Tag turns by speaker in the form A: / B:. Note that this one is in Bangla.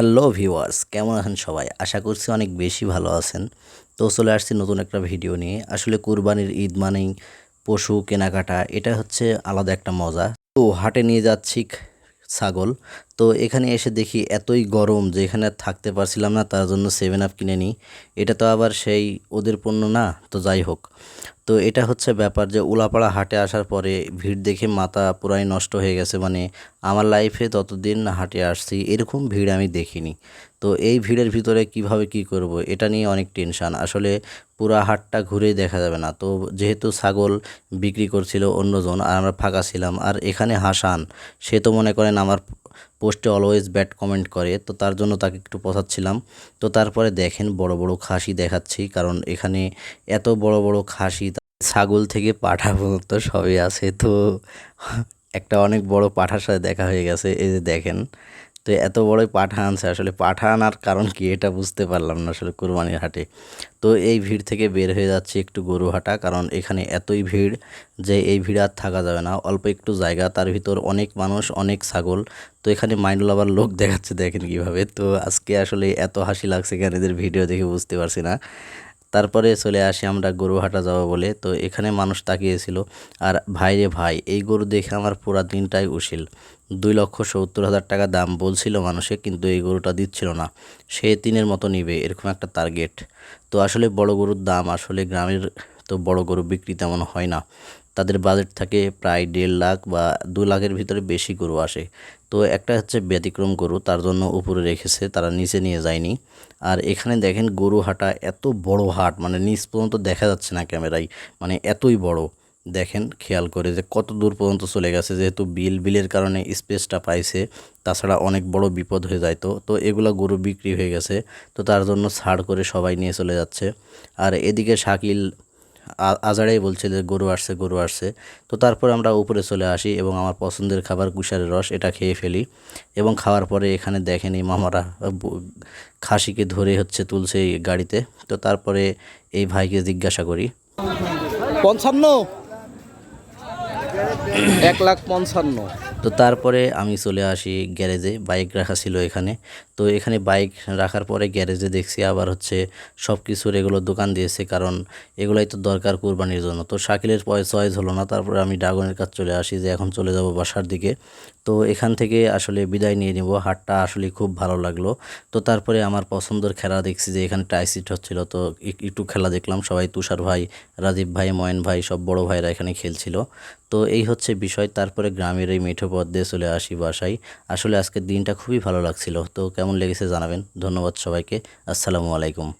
A: হ্যালো ভিউয়ার্স, কেমন আছেন সবাই? আশা করছি অনেক বেশি ভালো আছেন। তো চলে আসছি নতুন একটা ভিডিও নিয়ে। আসলে কুরবানির ঈদ মানেই পশু, কেনাকাটা এটা হচ্ছে আলাদা একটা মজা। তো হাটে নিয়ে যাচ্ছি ছাগল। তো এখানে এসে দেখি এতই গরম যে এখানে থাকতে পারছিলাম না, তার জন্য সেভেন আপ কিনে নিই। এটা তো আবার সেই ওদের পণ্য না, তো যাই হোক। তো এটা হচ্ছে ব্যাপার যে উলাপাড়া হাটে আসার পরে ভিড় দেখে মাথা পুরাই নষ্ট হয়ে গেছে মানে আমার লাইফে ততদিন হাটে আসছি, এরকম ভিড় আমি দেখিনি। তো এই ভিড়ের ভিতরে কীভাবে কি করব, এটা নিয়ে অনেক টেনশান আসলে পুরা হাটটা ঘুরেই দেখা যাবে না। তো যেহেতু ছাগল বিক্রি করছিল অন্যজন আর আমরা ফাঁকা ছিলাম, আর এখানে হাসান, সে তো মনে করেন আমার পোস্টে অলওয়েজ ব্যাড কমেন্ট করে, তো তার জন্য তাকে একটু পচাচ্ছিলাম। তো তারপরে দেখেন বড় বড় খাসি দেখাচ্ছি, কারণ এখানে এত বড় বড় খাসি ছাগল থেকে পাঠা পর্যন্ত সবই আছে, তো একটা অনেক বড় পাঠার সাথে দেখা হয়ে গেছে, এই যে দেখেন। তো এত বড়ই পাঠা আনছে। আসলে পাঠা আনার কারণ কি এটা বুঝতে পারলাম না আসলে কুরবানির হাটে। তো এই ভিড় থেকে বের হয়ে যাচ্ছে একটু গরু হাটা কারণ এখানে এতই ভিড় যে এই ভিড় আর থাকা যাবে না। অল্প একটু জায়গা, তার ভিতর অনেক মানুষ, অনেক ছাগল। তো এখানে মাইন্ডুল আবার লোক দেখাচ্ছে, দেখেন কীভাবে। তো আজকে আসলে এত হাসি লাগছে কেন এদের ভিডিও দেখে বুঝতে পারছি না। তারপরে চলে আসি আমরা গরুহাটা যাব বলে। তো এখানে মানুষ তাকিয়েছিল, আর ভাই রে ভাই, এই গরু দেখে আমার পুরা দিনটাই উশিল। দুই লক্ষ সত্তর হাজার টাকা দাম বলছিল মানুষে, কিন্তু এই গরুটা দিচ্ছিল না। সে তিনের মতো নিবে, এরকম একটা টার্গেট তো আসলে বড় গরুর দাম আসলে গ্রামের তো বড় গরু বিক্রি তেমন হয় না। তাদের বাজেট থাকে প্রায় দেড় লাখ বা দু লাখের ভিতরে বেশি গরু আসে। তো একটা হচ্ছে ব্যতিক্রম গরু, তার জন্য উপরে রেখেছে, তারা নিচে নিয়ে যায়নি। আর এখানে দেখেন গরু হাটা এত বড় হাট মানে নিচ পর্যন্ত দেখা যাচ্ছে না ক্যামেরায় মানে এতই বড়। দেখেন, খেয়াল করে যে কত দূর পর্যন্ত চলে গেছে, যেহেতু বিল, বিলের কারণে স্পেসটা পাইছে, তাছাড়া অনেক বড় বিপদ হয়ে যায় তো। তো এগুলো গরু বিক্রি হয়ে গেছে, তো তার জন্য ছাড় করে সবাই নিয়ে চলে যাচ্ছে। আর এদিকে শাকিল আজাড়েই বলছে যে গরু আসছে গরু আসছে। তো তারপর আমরা উপরে চলে আসি এবং আমার পছন্দের খাবার কুষারের রস, এটা খেয়ে ফেলি। এবং খাওয়ার পরে এখানে দেখেন মামারা খাসিকে ধরে হচ্ছে তুলছে এই গাড়িতে। তো তারপরে এই ভাইকে জিজ্ঞাসা করি।
B: পঞ্চান্ন? এক লাখ পঞ্চান্ন।
A: তো তারপরে আমি চলে আসি গ্যারেজে, বাইক রাখা ছিল এখানে। তো এখানে বাইক রাখার পরে গ্যারেজে দেখছি আবার হচ্ছে সব কিছুর এগুলো দোকান দিয়েছে, কারণ এগুলোই তো দরকার কুরবানির জন্য। তো শাকিলের পয় চয়েস হলো না, তারপরে আমি ড্রাগনের কাজ চলে আসি যে এখন চলে যাব বাসার দিকে। তো এখান থেকে আসলে বিদায় নিয়ে নিব। হাটটা আসলে খুব ভালো লাগল। তো তারপরে আমার পছন্দের খেলা দেখছি যে এখানে টাইসিট হচ্ছিল। তো এক- একটু খেলা দেখলাম। সবাই তুষার ভাই, রাজীব ভাই, ময়ন ভাই, সব বড় ভাইরা এখানে খেলছিল। তো এই হচ্ছে বিষয়। তারপরে গ্রামের এই মেঠো পথ দিয়ে চলে আসি বাসায়। আসলে আজকের দিনটা খুবই ভালো লাগছিল। তো কেমন লেগেছে জানাবেন। ধন্যবাদ সবাইকে। আসসালামু আলাইকুম।